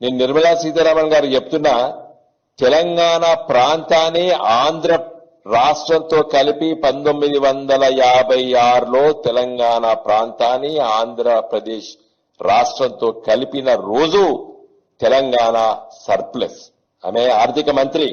నేను నిర్మలా సీతారామన్ గారు చెప్తున్నా తెలంగాణ ప్రాంతాన్ని ఆంధ్ర రాష్ట్రంతో కలిపి పంతొమ్మిది వందల యాభై ఆరులో తెలంగాణ ప్రాంతాన్ని ఆంధ్రప్రదేశ్ రాష్ట్రంతో కలిపిన రోజు తెలంగాణ సర్ప్లస్. ఆమె ఆర్థిక మంత్రి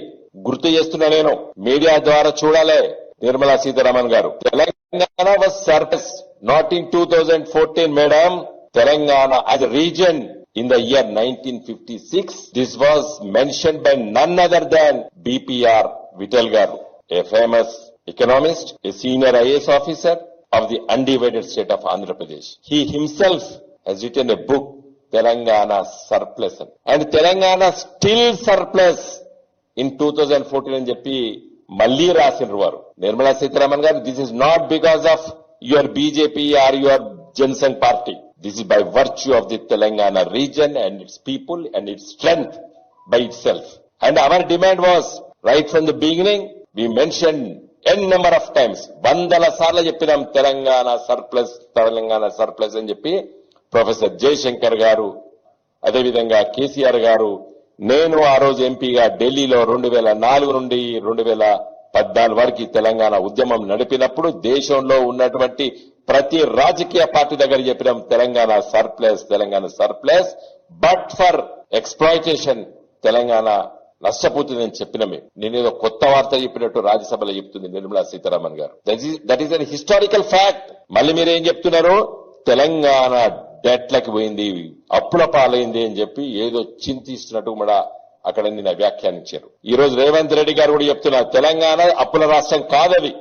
గుర్తు చేస్తున్నా నేను. మీడియా ద్వారా చూడాలి Nirmala Sitharaman garu. Telangana was surplus not in two thousand fourteen madam Telangana అది reason in the year 1956. This was mentioned by none other than BPR Vital Garu, a famous economist, a senior IAS officer of the undivided state of Andhra Pradesh. He himself has written a book, Telangana Surplus. And Telangana still surplus in 2014 అని చెప్పి మళ్ళీ రాసినారు వారు Nirmala Sitharaman garu this is not because of your BJP or your Jan Sangh party This is by virtue of the Telangana reason and its people and its strength by itself and our demand was right from the beginning we mention N number of times వందల సార్లు చెప్పినాం Telangana surplus Telangana surplus అని చెప్పి professor Jayashankar గారు అదేవిధంగా కేసీఆర్ గారు నేను ఆ రోజు ఎంపీగా ఢిల్లీలో రెండు వేల నాలుగు నుండి రెండు వేల పద్నాలుగు వరకు తెలంగాణ ఉద్యమం నడిపినప్పుడు దేశంలో ఉన్నటువంటి ప్రతి రాజకీయ పార్టీ దగ్గర చెప్పినాం Telangana surplus Telangana surplus but for exploitation Telangana నష్టపోతుందని చెప్పినమే నేను ఏదో కొత్త వార్త చెప్పినట్టు రాజ్యసభలో చెప్తుంది Nirmala Sitharaman garu. That is an historical fact మళ్ళీ మీరేం చెప్తున్నారు? తెలంగాణ డెట్లకి పోయింది అప్పుల పాలైంది అని చెప్పి ఏదో చింతిస్తున్నట్టు కూడా అక్కడ నిన్న వ్యాఖ్యానించారు. ఈ రోజు రేవంత్ రెడ్డి గారు కూడా చెప్తున్నారు తెలంగాణ అప్పుల రాష్ట్రం కాదది.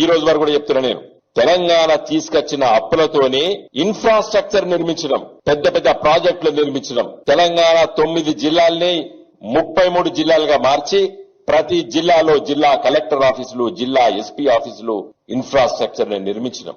ఈ రోజు వరకు కూడా చెప్తున్నా నేను. తెలంగాణ తీసుకొచ్చిన అప్పులతోనే ఇన్ఫ్రాస్ట్రక్చర్ నిర్మించడం పెద్ద పెద్ద ప్రాజెక్టులు నిర్మించడం తెలంగాణ తొమ్మిది జిల్లాల్ని ముప్పై మూడు జిల్లాలుగా మార్చి ప్రతి జిల్లాలో జిల్లా కలెక్టర్ ఆఫీసులు జిల్లా ఎస్పీ ఆఫీసులు ఇన్ఫ్రాస్ట్రక్చర్ని నిర్మించడం.